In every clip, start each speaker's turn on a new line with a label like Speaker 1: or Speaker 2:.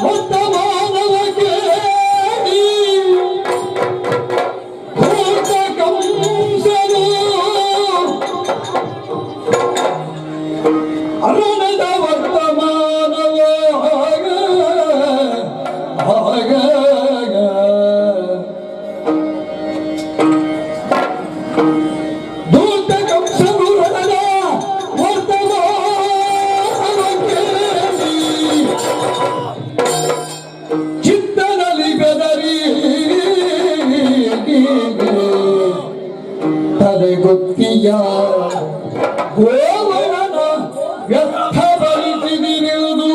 Speaker 1: Monta ತಲೆಗೊತ್ತಿಯ ಗೋವರನ ವ್ಯರ್ಥಗೊಳಿಸಿದಿರುವುದು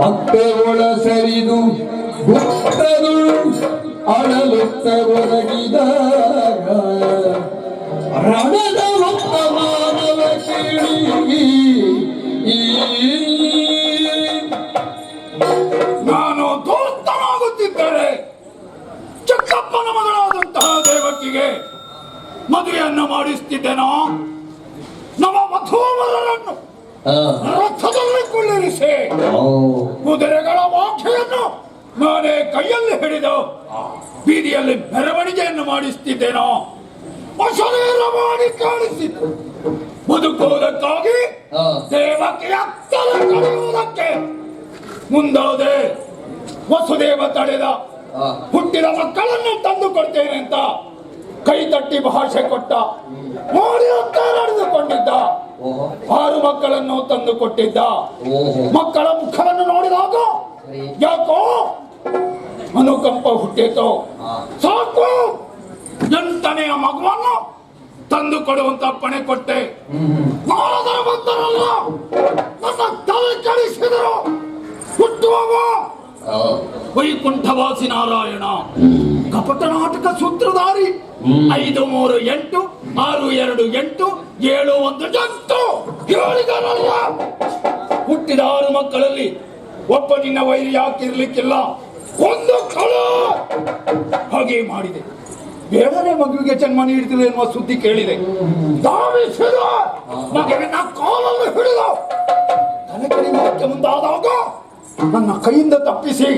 Speaker 1: ಮತ್ತೆ ಒಳ ಸರಿದು ಗುಪ್ತದು ಅಳಲುತ್ತ ಒದಗಿದಾಗ ರಣದ ವರ್ತಮಾನವ ಕೇಳಿ
Speaker 2: ನಾನು ಮಾಡಿಸ್ತಿದ್ದೇನೋ ನಮ್ಮ ಮಧುವರನ್ನು ರಥದಲ್ಲಿ ಕುಳ್ಳಿರಿಸಿ ಕುದುರೆಗಳ ವಾಖ್ಯೆಯನ್ನು ನಾನೇ ಕೈಯಲ್ಲಿ ಹಿಡಿದು ಬೀದಿಯಲ್ಲಿ ಮೆರವಣಿಗೆಯನ್ನು ಮಾಡಿಸ್ತಿದ್ದೇನೋ? ಅಶರೀರ ಮಾಡಿ ಕಾಣಿಸಿತು. ಬದುಕುವುದಕ್ಕಾಗಿ ದೇವಕ್ಕೆ ಅತ್ತಲ ಕಳೆಯುವುದಕ್ಕೆ ಮುಂದಾದೆ ವಸುದೇವ ತಡೆದ ಹುಟ್ಟಿದ ಮಕ್ಕಳನ್ನು ತಂದು ಕೊಡ್ತೇನೆ ಅಂತ ಕೈ ತಟ್ಟಿ ಭಾಷೆ ಕೊಟ್ಟ ಮಾಡಿದಂತ ನಡೆದುಕೊಂಡಿದ್ದ ಆರು ಮಕ್ಕಳನ್ನು ತಂದು ಕೊಟ್ಟಿದ್ದ ಮಕ್ಕಳ ಮುಖವನ್ನು ನೋಡಿದಾಗ ಯಾಕೋ ಅನುಕಂಪ ಹುಟ್ಟಿತು. ಸಾಕು. ಎಂಟನೆಯ ಮಗುವನ್ನು ತಂದು ಕೊಡುವಂತ ಪಣೆ ಕೊಟ್ಟೆ. ನಾರದರು ಬಂದರಲ್ಲ ನನ್ನ ತಲೆ ಕಳಿಸಿದರು ಹುಟ್ಟುವವ ವೈಕುಂಠವಾಸಿ ನಾರಾಯಣ. ಕಪಟ ನಾಟಕ ಸೂತ್ರಧಾರಿ. ಐದು ಮೂರು ಎಂಟು ಆರು, ಎರಡು, ಎಂಟು, ಏಳು, ಒಂದು, ಎಂಟು. ಹೇಳಿದಾರಲ್ಲ. ಹುಟ್ಟಿದ ಆರು ಮಕ್ಕಳಲ್ಲಿ ಒಬ್ಬ ನಿನ್ನ ವೈರಿ ಯಾಕಿರ್ಲಿಕ್ಕಿಲ್ಲ ಒಂದು ಕಳ ಹಾಗೆ ಮಾಡಿದೆ. ಬೇಡನೆ ಮಗುವಿಗೆ ಜನ್ಮ ನೀಡಿದಿಲ್ಲ ಎನ್ನುವ ಸುದ್ದಿ ಕೇಳಿದೆ. ಮಗುವಿನ ಕಾಲನ್ನು ಹಿಡಿದು ಮುಂದಾದಾಗ ನನ್ನ ಕೈಯಿಂದ ತಪ್ಪಿಸಿ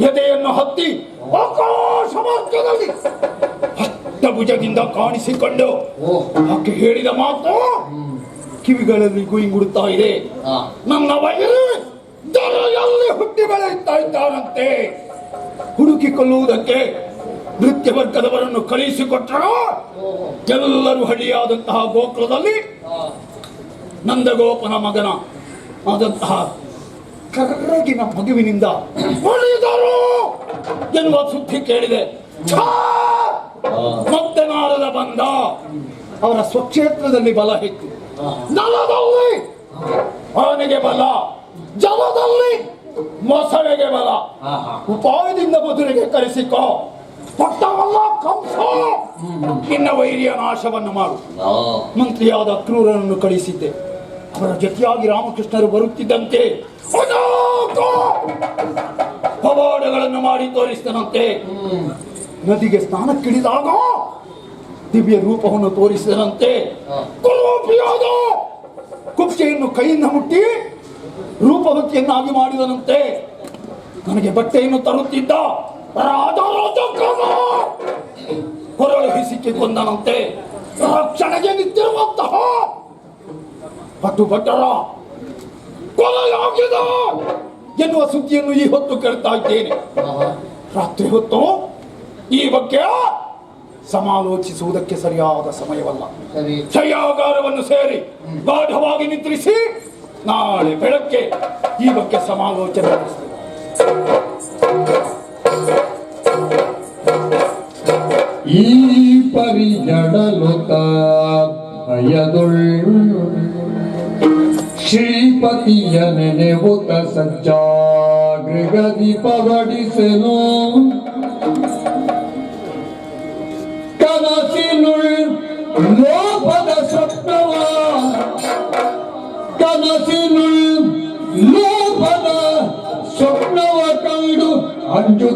Speaker 2: ಎದೆಯನ್ನು ಹತ್ತಿ ಆಕಾಶ ಮಾರ್ಗದಲ್ಲಿ ಹತ್ತ ಭುಜದಿಂದ ಕಾಣಿಸಿಕೊಂಡು ಆಕೆ ಹೇಳಿದ ಮಾತು ಕಿವಿಗಳಲ್ಲಿ ಗುಯಿಂಗುಡುತ್ತಾ ಇದೆ. ನನ್ನ ವೈರಿ ದರೆಯಲ್ಲಿ ಹುಟ್ಟಿ ಬೆಳೆಯುತ್ತಾ ಇದ್ದಾರಂತೆ ಹುಡುಕಿಕೊಳ್ಳುವುದಕ್ಕೆ ನೃತ್ಯ ವರ್ಗದವರನ್ನು ಕಳುಹಿಸಿಕೊಟ್ಟರು ಎಲ್ಲರೂ ಹಳ್ಳಿಯಾದಂತಹ ಗೋಕುಲದಲ್ಲಿ ನಂದಗೋಪನ ಮಗನ ಆದಂತಹ ಕರ್ರಗಿನ ಮಗುವಿನಿಂದ ಎನ್ನುವ ಸುದ್ದಿ ಕೇಳಿದೆ. ಛಾ! ಮತ್ತೆ ನಾರದ ಬಂದ. ಅವರ ಸ್ವಕ್ಷೇತ್ರದಲ್ಲಿ ಬಲ ಹೆಚ್ಚು. ನಲದಲ್ಲಿ. ಅವನಿಗೆ ಬಲ. ಜಲದಲ್ಲಿ ಮೊಸಳೆಗೆ ಬಲ. ಉಪಾಯದಿಂದ ಮಧುರೆಗೆ ಕರೆಸಿಕೋ. ಪಟ್ಟವಲ್ಲ ಕಂಸ. ನಿನ್ನ ವೈರಿಯ ನಾಶವನ್ನು ಮಾಡು. ಮಂತ್ರಿಯಾದ ಕ್ರೂರನನ್ನು ಕಳಿಸಿದ್ದೆ. ಅವರ ಜೊತೆಯಾಗಿ ರಾಮಕೃಷ್ಣರು ಬರುತ್ತಿದ್ದಂತೆ ಪವಾಡಗಳನ್ನು ಮಾಡಿ ತೋರಿಸಿದನಂತೆ. ನದಿಗೆ ಸ್ನಾನಕ್ಕಿಳಿದಾಗ ದಿವ್ಯ ರೂಪವನ್ನು ತೋರಿಸಿದನಂತೆ ಕುಪ್ಸೆಯನ್ನು ಕೈಯಿಂದ ಮುಟ್ಟಿ ರೂಪವತಿಯನ್ನಾಗಿ ಮಾಡಿದನಂತೆ. ನನಗೆ ಬಟ್ಟೆಯನ್ನು ತರುತ್ತಿದ್ದ ಕೊರಳು ಕೊಂದನಂತೆ. ರಕ್ಷಣೆಗೆ ನಿಂತಿರುವಂತಹ ಪಟ್ಟು ಭಟ್ಟರ ಕೊಲೆಯಾಗಿದೆ ಎನ್ನುವ ಸುದ್ದಿಯನ್ನು ಈ ಹೊತ್ತು ಕೇಳ್ತಾ ಇದ್ದೇನೆ. ರಾತ್ರಿ ಹೊತ್ತು ಈ ಬಗ್ಗೆ ಸಮಾಲೋಚಿಸುವುದಕ್ಕೆ ಸರಿಯಾದ ಸಮಯವಲ್ಲ.
Speaker 1: ಸರಿ.
Speaker 2: ಶಯ್ಯಾಗಾರವನ್ನು ಸೇರಿ ಗಾಢವಾಗಿ ನಿದ್ರಿಸಿ ನಾಳೆ ಬೆಳಗ್ಗೆ ಈ ಬಗ್ಗೆ ಸಮಾಲೋಚನೆ ನಡೆಸ್ತೇವೆ.
Speaker 1: ಈ ಪರಿಜಡಲುತ ಶ್ರೀಪತಿಯ ನೆನೆವುತ ಸಜ್ಜಾಗೃಗದಿ ಪಗಡಿಸಲು ಕಂಡು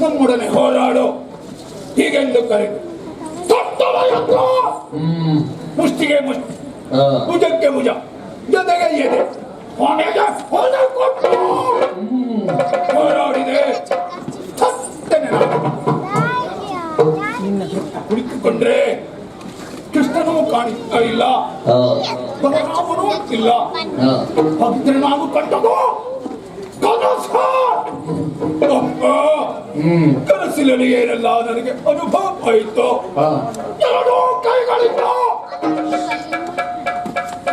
Speaker 2: ನಮ್ಮೊಡನೆ ಹೋರಾಡು. ಹೀಗೆಂದು ಯಂತ್ರ ಮುಷ್ಟಿಗೆ ಮುಷ್ಟಿ. ಭುಜಕ್ಕೆ ಭುಜ. ಜೊತೆಗೆ ಎದೆ. ಕೊನೆಗೆ ಹೊಲ ಕೊಟ್ಟು. ಹೋರಾಡಿದೆ. ಸತ್ತನೆ ನಾನು. ಕುಳಿತುಕೊಂಡ್ರೆ ಕೃಷ್ಣನೂ ಕಾಣಿಸ್ತಾ ಇಲ್ಲ. ಬಲರಾಮನೂ ಇಲ್ಲ. ಭಕ್ತರು ನಾವು ಕಂಡದು ಕನಸಿನಲ್ಲಿ ಏನೆಲ್ಲ ನನಗೆ ಅನುಭವ ಆಯಿತು? ಎರಡೂ ಕೈಗಳಿಂದ.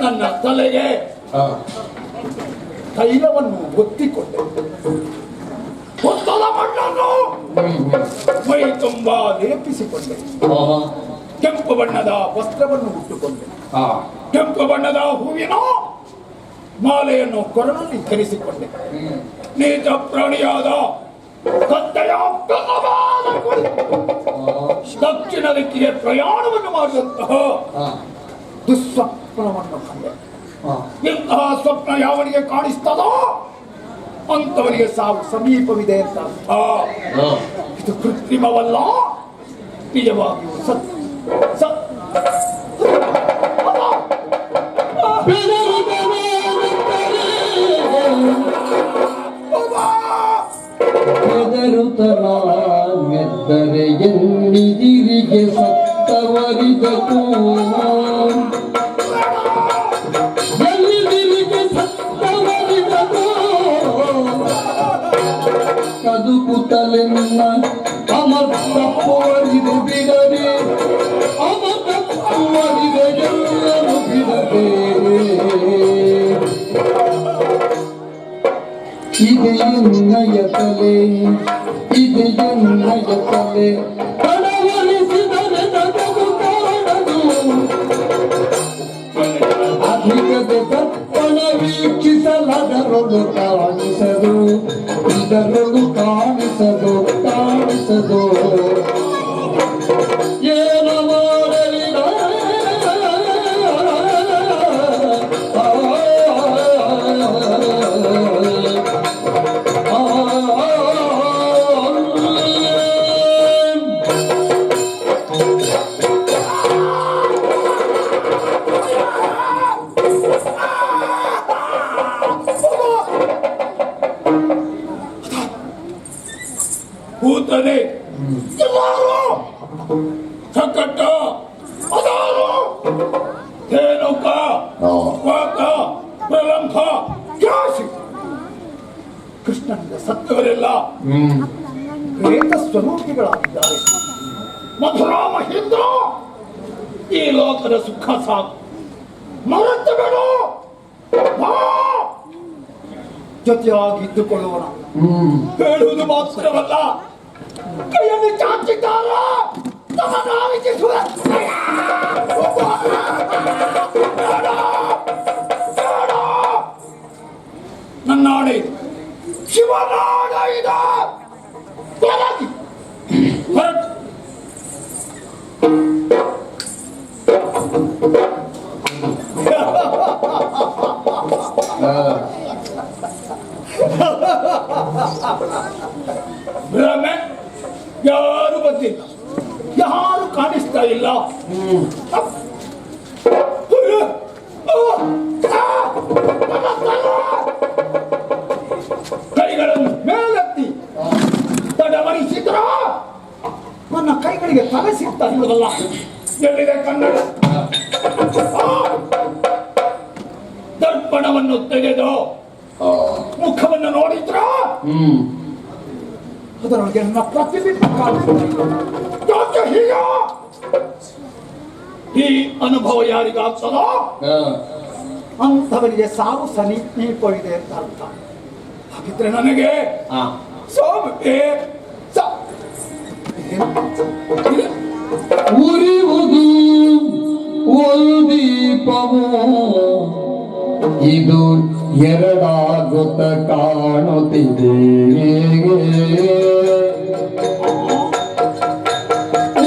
Speaker 2: ನನ್ನ ತಲೆಗೆ ತೈಲವನ್ನು ಒತ್ತಿಕೊಂಡೆ. ಒತ್ತದ ಮಣ್ಣನ್ನು ಮೈ ತುಂಬಾ ಲೇಪಿಸಿಕೊಂಡೆ. ಕೆಂಪು ಬಣ್ಣದ ವಸ್ತ್ರವನ್ನು ಉಟ್ಟುಕೊಂಡೆ. ಕೆಂಪು ಬಣ್ಣದ ಹೂವಿನ ಮಾಲೆಯನ್ನು ಕೊರಳಲ್ಲಿ ಧರಿಸಿಕೊಂಡೆ. ನೀಚ ಪ್ರಾಣಿಯಾದ ದಕ್ಷಿಣ ದಿಕ್ಕಿಗೆ ಪ್ರಯಾಣವನ್ನು ಮಾಡುವಂತಹ ದುಸ್ವಪ್ನವನ್ನು ಕಂಡೆ. ಇಂತಹ ಸ್ವಪ್ನ ಯಾವನಿಗೆ ಕಾಣಿಸ್ತದೋ ಅಂತವನಿಗೆ ಸಾವು ಸಮೀಪವಿದೆ ಅಂತ. ಇದು ಕೃತ್ರಿಮವಲ್ಲ ನಿಜವಾಗಿಯೂ ಸತ್
Speaker 1: ಹೆದರುತನಾಗೆದ್ದರೆ ಎನ್ನಿದಿರಿಗೆ ಸತ್ತವರಿಗತು ಎಲ್ಲಿದಿರಿಗೆ ಸತ್ತವರಿಗತು ಕದುಕುತ್ತಲೆನ್ನ ಅಮರ್ತಪ್ಪುವರಿದು ಬಿಡದೆ ಅಮರ್ತಪ್ಪುವರಿದೆ ಇದೆಯನ್ನಯ ತಲೆ ತಲೆ ಕಡವಳಿಸಿದರೆ ನಗದು ಕಾಣದು ಅಧಿಕದ ದಪ್ಪನ ವೀಕ್ಷಿಸಲದರೊಳು ಕಾಣಿಸದು ಇದರೊಳು ಕಾಣಿಸದು ಕಾಣಿಸದು.
Speaker 2: ಜೊತೆಯಾಗಿ ಇದ್ದುಕೊಳ್ಳೋಣ ಹೇಳುವುದು ಮಾತ್ರವಲ್ಲ ಕೈಯನ್ನು ಚಾಚಿದ್ದಾರ. ನನ್ನಾಣೆ ಶಿವನಾಡ ಇದ. ಹೊರಟು. ಭ್ರಮೆ ಯಾರು ಬಂದಿಲ್ಲ. ಯಾರು ಕಾಣಿಸ್ತಾ ಇಲ್ಲ. ಕೈಗಳನ್ನು ಮೇಲೆತ್ತಿ. ತಡವರಿಸಿದ್ರ ನನ್ನ ಕೈಗಳಿಗೆ ತಲೆ ಸಿಗ್ತಾ ಇಲ್ಲವಲ್ಲ ಎಲ್ಲಿದೆ ಕನ್ನಡ. ದರ್ಪಣವನ್ನು ತೆಗೆದು
Speaker 1: ಹ್ಮ್.
Speaker 2: ಅದರೊಳಗೆ ಈ ಅನುಭವ ಯಾರಿಗಾಗ್ತದೋ ಅಂಥವರಿಗೆ ಸಾವು ಇದೆ ಅಂತ ಅರ್ಥ. ಹಾಗಿದ್ರೆ ನನಗೆ?
Speaker 1: ಉರಿವುದು ಒಂದು ದೀಪವು ಇದು ಎರಡಾಗುತ್ತ ಕಾಣುತ್ತಿದ್ದೇವೆ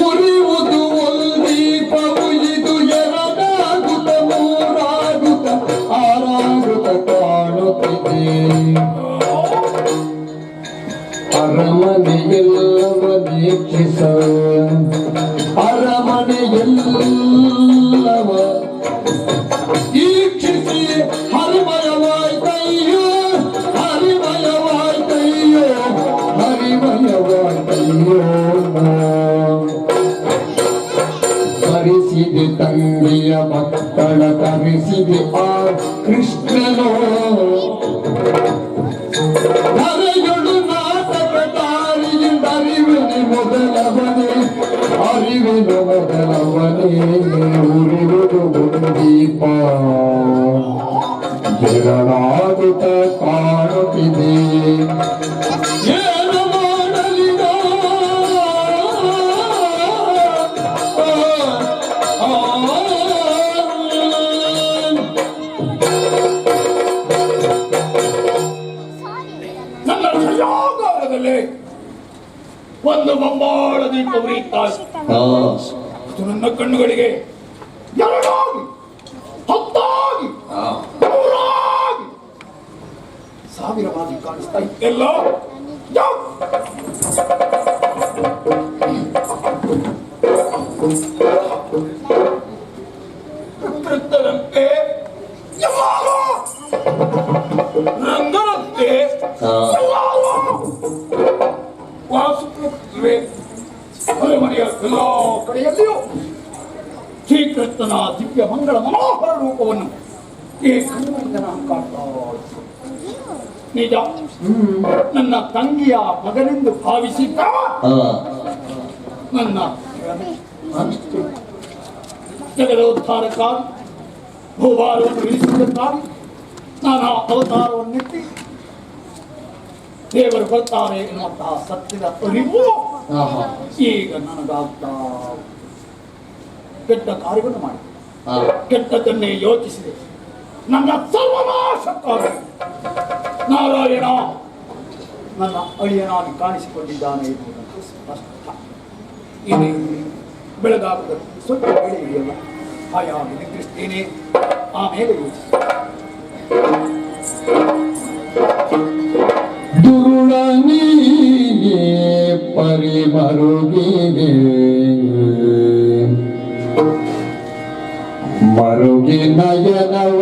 Speaker 1: ಉರಿವುದು ದೀಪವು ಇದು ಎರಡಾಗುತ್ತ ಮೂರಾಗುತ್ತ ಆರಾಗುತ್ತ ವೀಕ್ಷಿಸ
Speaker 2: ಕಣ್ಣುಗಳಿಗೆ. ನೂರಾಗಿ ಸಾವಿರವಾಗಿ ಕಾಣಿಸ್ತಾ ಇತ್ತೆಲ್ಲ? ವೃತ್ತದಂತೆ. ಎಲ್ಲಾರು ವಾಸುತ್ತವೆ ಅರಮನೆಯ ಎಲ್ಲ ಕಡೆಯಲ್ಲಿಯೂ ಶ್ರೀಕೃಷ್ಣನ ದಿವ್ಯ ಮಂಗಳ ಮನೋಹರ ರೂಪವನ್ನು ಈ ಕಣ್ಣಿನಿಂದ ನಾನು ಇದ್ದೆ. ನಿಜ ನನ್ನ ತಂಗಿಯ ಮಗನೆಂದು ಭಾವಿಸಿದ್ದ ನನ್ನ ಜಗದೋದ್ಧಾರಕ ಭೂಭಾರವನ್ನು ಇಳಿಸುವುದಕ್ಕಾಗಿ ನಾನು ಅವತಾರವನ್ನೆತ್ತಿ ದೇವರು ಬರ್ತಾರೆ ಎನ್ನುವಂತಹ ಸತ್ಯದ ಅರಿವು ಈಗ ನನಗಾಗ್ತಾ. ಕೆಟ್ಟ ಕಾರ್ಯವನ್ನು ಮಾಡಿದೆ ಕೆಟ್ಟದನ್ನೇ ಯೋಚಿಸಿದೆ. ನನ್ನ ಸರ್ವನಾಶಕ್ಕಾಗಿ ನಾರಾಯಣ ನನ್ನ ಅಳಿಯನಾಗಿ ಕಾಣಿಸಿಕೊಂಡಿದ್ದಾನೆ ಎನ್ನುವುದಂತೂ ಸ್ಪಷ್ಟ. ಇಲ್ಲಿ ಬೆಳಗಾಗದ ಸ್ವಲ್ಪ ಬೆಳೆ ಇದೆಯಲ್ಲ ಹಾಯಾಗಿ ನಿದ್ರಿಸ್ತೇನೆ ಆಮೇಲೆ ಯೋಚಿಸಿ.
Speaker 1: ದುರುಳನಿಗೆ ಪರಿಮರುಗಿಗೆ மருகினயனவ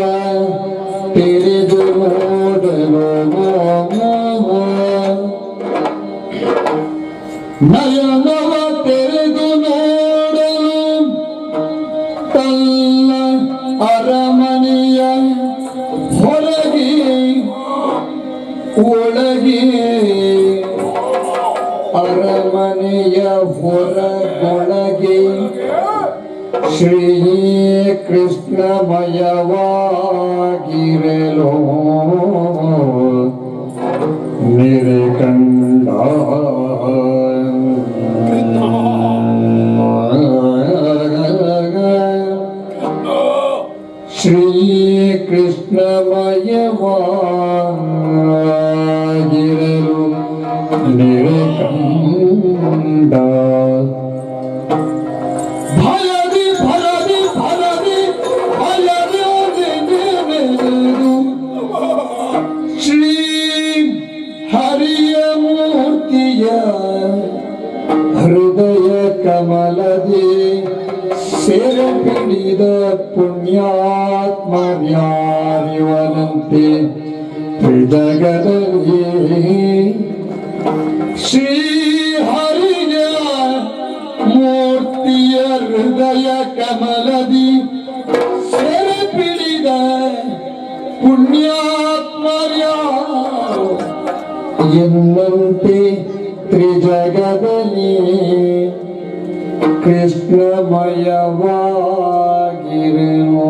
Speaker 1: ശ്രീകൃഷ്ണമയവാകിരലും നിഴകം ಪುಣ್ಯಾತ್ಮರ್ಯಾರಿವನಂತೆ ಹೃದಯದಲ್ಲಿ ಶ್ರೀ ಹರಿಯ ಮೂರ್ತಿಯ ಹೃದಯ ಕಮಲದಿ ಸೆರೆ ಪಿಡಿದ ಪುಣ್ಯಾತ್ಮರ್ಯ ಎನ್ನುವಂತೆ ತ್ರಿಜಗದಲ್ಲಿ ಕೃಷ್ಣಮಯವಾಗಿರೋ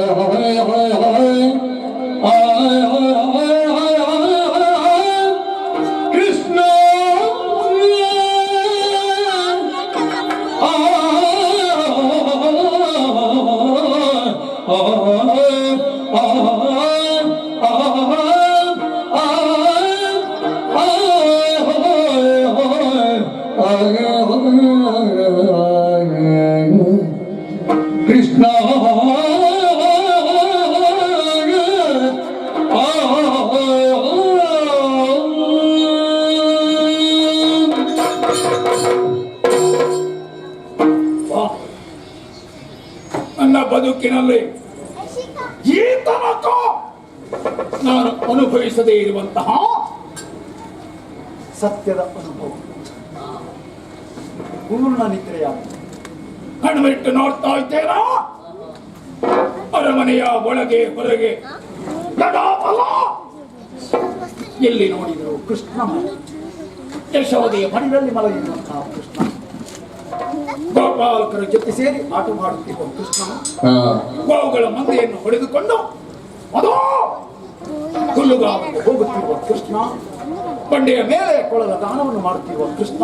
Speaker 1: ಕೃಷ್ಣ.
Speaker 2: ನನ್ನ ಬದುಕಿನಲ್ಲಿ ಈ ತನಕ ನಾನು ಅನುಭವಿಸದೇ ಇರುವಂತಹ
Speaker 3: ಸತ್ಯದ ಅನುಭವ ಪೂರ್ಣ ನಿದ್ರೆಯಾಗುವುದು
Speaker 2: ಕಣ್ಬಿಟ್ಟು ನೋಡ್ತಾ ಇದ್ದೇನಾ ಅರಮನೆಯ ಒಳಗೆ ಹೊರಗೆ.
Speaker 3: ಎಲ್ಲಿ ನೋಡಿದರು ಕೃಷ್ಣ ಯಶೋದೆಯ ಮನೆಯಲ್ಲಿ ಮಲಗಿರುವಂತಹ ಕೃಷ್ಣ ಗೋಪಾಲಕರ ಜೊತೆ ಸೇರಿ ಆಟ ಮಾಡುತ್ತಿರುವ ಕೃಷ್ಣ
Speaker 2: ಗೋವುಗಳ ಮಂದೆಯನ್ನು ಹೊಡೆದುಕೊಂಡು ಅದೋ
Speaker 3: ಹುಲ್ಲುಗಾವಲಿಗೆ ಹೋಗುತ್ತಿರುವ ಕೃಷ್ಣ ಬಂಡೆಯ ಮೇಲೆ ಕೊಳದ ದಾನವನ್ನು ಮಾಡುತ್ತಿರುವ ಕೃಷ್ಣ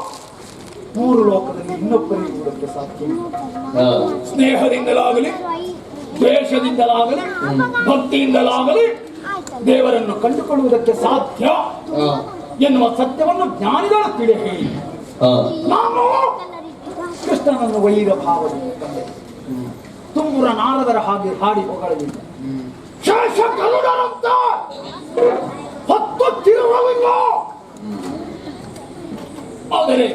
Speaker 2: ಮೂರು ಲೋಕದಲ್ಲಿ ಇನ್ನೊಬ್ಬರಿಗೆ ಇರುವುದಕ್ಕೆ ಸಾಧ್ಯ. ಸ್ನೇಹದಿಂದಲಾಗಲಿ ದ್ವೇಷದಿಂದಲಾಗಲಿ ಭಕ್ತಿಯಿಂದಲಾಗಲಿ ದೇವರನ್ನು ಕಂಡುಕೊಳ್ಳುವುದಕ್ಕೆ ಸಾಧ್ಯ ಎನ್ನುವ ಸತ್ಯವನ್ನು ಜ್ಞಾನಿಗಳ ತಿಳಿ ಹೇಳಿ ನಾನು ಕೃಷ್ಣನನ್ನು ವೈರ ಭಾವದಿಂದ ತುಂಬುರ ನಾರದರ ಹಾಗೆ ಹಾಡಿ ಹೊಗಳಲಿಲ್ಲ ಶೇಷ ಗರುಡರಂತ ಹತ್ತು ತಿರುವವಿಲ್ಲ. ಆದರೆ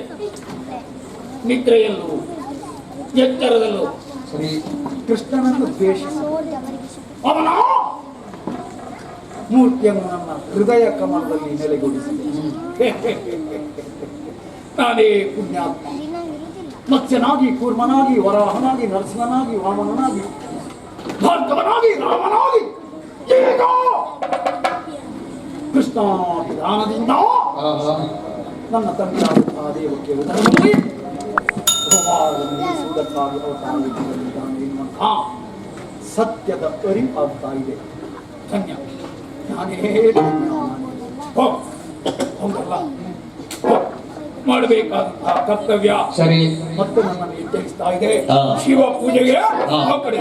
Speaker 2: ನಿದ್ರೆಯಲ್ಲೂ ಎತ್ತರದಲ್ಲೂ. ಕೃಷ್ಣನನ್ನು ದ್ವೇಷಿಸಿ. ಅವನ ಮೂರ್ತಿಯನ್ನು ನನ್ನ ಹೃದಯ ಕಮಲದಲ್ಲಿ ನೆಲೆಗೊಳಿಸಿದೆ. ನಾನೇ ಪುಣ್ಯಾತ್ಮ. ಮತ್ಸ್ಯನಾಗಿ ಕೂರ್ಮನಾಗಿ ವರಾಹನಾಗಿ ನರಸಿಂಹನಾಗಿ ವಾಮನನಾಗಿ ಭಾರ್ಗವನಾಗಿ ರಾಮನಾಗಿ ಈಗ ಕೃಷ್ಣಾಭಿಧಾನದಿಂದ ನನ್ನ ತಂದೆಯಾದಂತಹ ದೇವಕ್ಕೆ ಉದರದಲ್ಲಿ ಅವತಾರವಿದ್ದಾನೆ ಎನ್ನುವಂತಹ ಸತ್ಯದ ಅರಿವಾಗ್ತಾ ಇದೆ ಧನ್ಯ ನಾನೇ ಮಾಡಬೇಕಾದಂತಹ ಕರ್ತವ್ಯ.
Speaker 1: ಸರಿ.
Speaker 2: ಮತ್ತು ನನ್ನನ್ನು ಎಚ್ಚರಿಸ್ತಾ ಇದೆ. ಶಿವ ಪೂಜೆಗೆ ಕಡೆ